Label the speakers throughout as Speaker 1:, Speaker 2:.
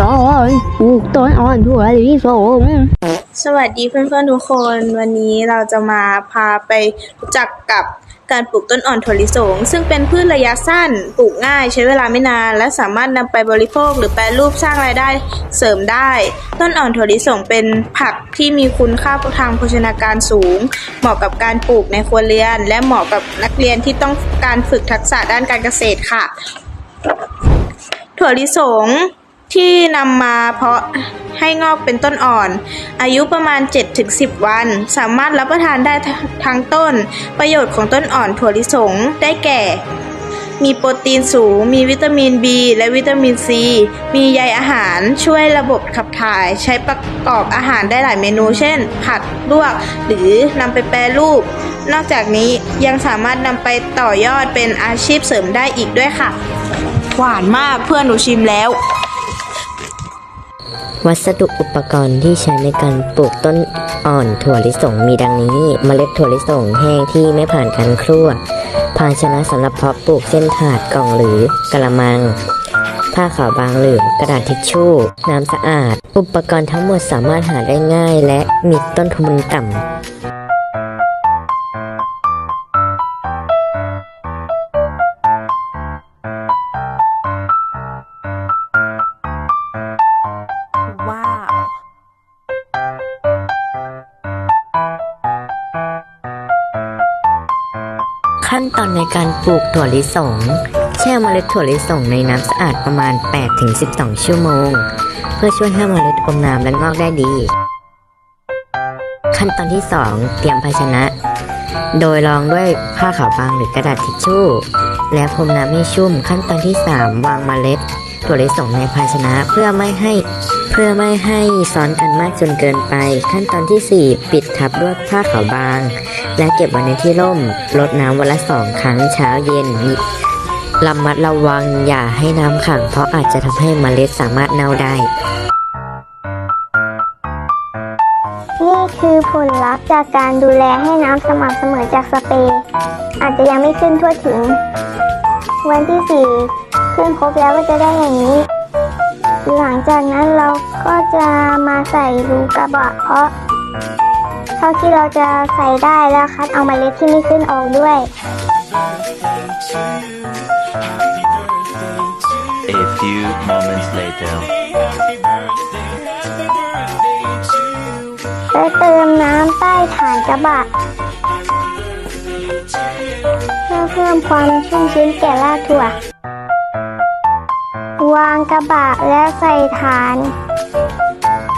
Speaker 1: ตอนปลูกต้นอ่อนถั่วลิสง
Speaker 2: สวัสดีเพื่อนๆทุกคนวันนี้เราจะมาพาไปรู้จักกับการปลูกต้นอ่อนถั่วลิสง ซึ่งเป็นพืชระยะสั้นปลูกง่ายใช้เวลาไม่นาน และสามารถนำไปบริโภคหรือแปรรูปสร้างรายได้เสริมได้ ต้นอ่อนถั่วลิสงเป็นผักที่มีคุณค่าทางโภชนาการสูง เหมาะกับการปลูกในครัวเรือน และเหมาะกับนักเรียนที่ต้องการฝึกทักษะด้านการเกษตรค่ะ ถั่วลิสง ที่นำมาเพาะให้งอกเป็นต้นอ่อน อายุประมาณ 7-10 วัน สามารถรับประทานได้ทั้งต้น ประโยชน์ของต้นอ่อนถั่วลิสงได้แก่ มีโปรตีนสูง มีวิตามิน B และวิตามิน C มีใยอาหารช่วยระบบขับถ่าย ใช้ประกอบอาหารได้หลายเมนู เช่น ผัด ลวก หรือนำไปแปรรูป นอกจากนี้ยังสามารถนำไปต่อยอดเป็นอาชีพเสริมได้อีกด้วยค่ะ หวานมากเพื่อนหนูชิมแล้ว
Speaker 3: วัสดุอุปกรณ์ที่ใช้ในการปลูกต้นอ่อนถั่วลิสงมีดังนี้เมล็ดถั่วลิสงแห้งที่ไม่ผ่านการครั่ว ภาชนะสำหรับเพาะปลูกเส้นถาดกล่องหรือกระมัง ผ้าขาวบางหรือกระดาษทิชชู่ น้ำสะอาด อุปกรณ์ทั้งหมดสามารถหาได้ง่ายและมีต้นทุนต่ำ ขั้นตอนในการปลูกถั่วลิสง แช่เมล็ดถั่วลิสงในน้ำสะอาดประมาณ 8-12 ชั่วโมง เพื่อช่วยให้เมล็ดอมน้ำและงอกได้ดี ขั้นตอนที่ 2 เตรียมภาชนะ โดยรองด้วยผ้าขาวบางหรือกระดาษทิชชู่ และพรมน้ำให้ชุ่ม ขั้นตอนที่ 3 วางเมล็ด ถั่วลิสงในภาชนะเพื่อไม่ให้เพื่อไม่ให้ซ้อนกันมากจนเกินไป ขั้นตอนที่ 4 ปิดทับด้วยผ้าขาวบาง และเก็บไว้ในที่ร่มรดน้ำวันละสองครั้งเช้าเย็นระมัดระวังอย่าให้น้ำขัง เพราะอาจจะทำให้เมล็ดสามารถเน่าได้
Speaker 4: นี่คือผลลัพธ์จากการดูแลให้น้ำสม่ำเสมอจากสเปรย์อาจจะยังไม่ขึ้นทั่วถึง วันที่ สี่ขึ้นครบแล้วก็จะได้อย่างนี้ หลังจากนั้นเราก็จะมาใส่รูกระบะเพาะเท่าที่เราจะใส่ได้แล้วคัดเอาเมล็ดที่ไม่ขึ้นออกด้วย
Speaker 5: A few moments later.
Speaker 4: และเติมน้ำใต้ฐานกระบะเพื่อเพิ่มความชุ่มชื้นแก่รากถั่ว วางกระบะและใส่ฐาน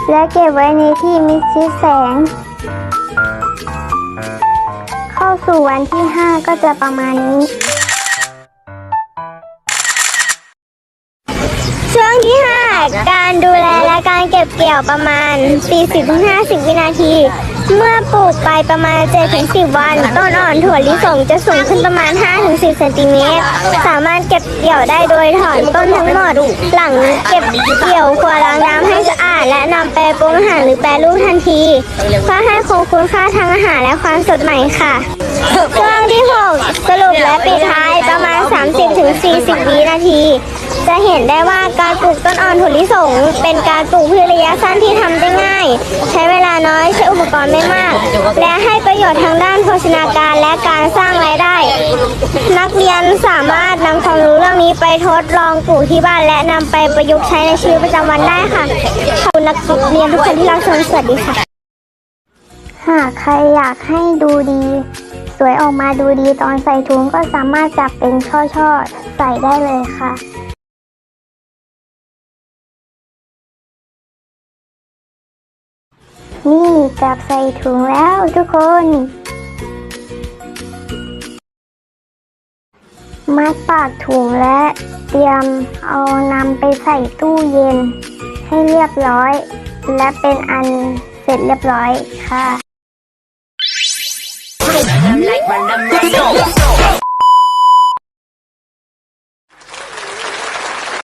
Speaker 4: และเก็บไว้ในที่มิดชิดแสง เข้าสู่วันที่ 5 ก็จะประมาณนี้ ช่วงที่ 5 การดูแลและการเก็บเกี่ยวประมาณ 40-50 วินาที เมื่อปลูกไปประมาณ 7-10 วัน ต้นอ่อนถั่วลิสงจะสูงขึ้นประมาณ 5-10เซนติเมตร สามารถเก็บเกี่ยวได้โดยถอนต้นทั้งหมด หลังเก็บเกี่ยวควรล้างน้ำให้สะอาด และนำไปปรุงอาหารหรือแปรรูปทันทีเพื่อให้คงคุณค่าทางอาหารและความสดใหม่ค่ะช่วงที่ 6 สรุปและปิดท้ายประมาณ 30-40 วินาที จะเห็นได้ว่าการปลูกต้นอ่อนถั่วลิสง เป็นการปลูกพืชระยะสั้นที่ทำได้ง่าย ใช้เวลาน้อยใช้อุปกรณ์ไม่มาก และให้ประโยชน์ทางด้านโภชนาการและการสร้างรายได้ นักเรียนสามารถนำความรู้เรื่องนี้ไปทดลองปลูกที่บ้านและนำไปประยุกต์ใช้ในชีวิตประจำวันได้ค่ะขอบคุณนักเรียนทุกคนที่รับชมสวัสดีค่ะ หากใครอยากให้ดูดีสวยออกมาดูดีตอนใส่ถุงก็สามารถจับเป็นช่อๆ ใส่ได้เลยค่ะ นี่จับใส่ถุงแล้วทุกคน มัดปากถุงและเตรียมเอานำไปใส่ตู้เย็น ให้เรียบร้อย และเป็นอันเสร็จเรียบร้อยค่ะ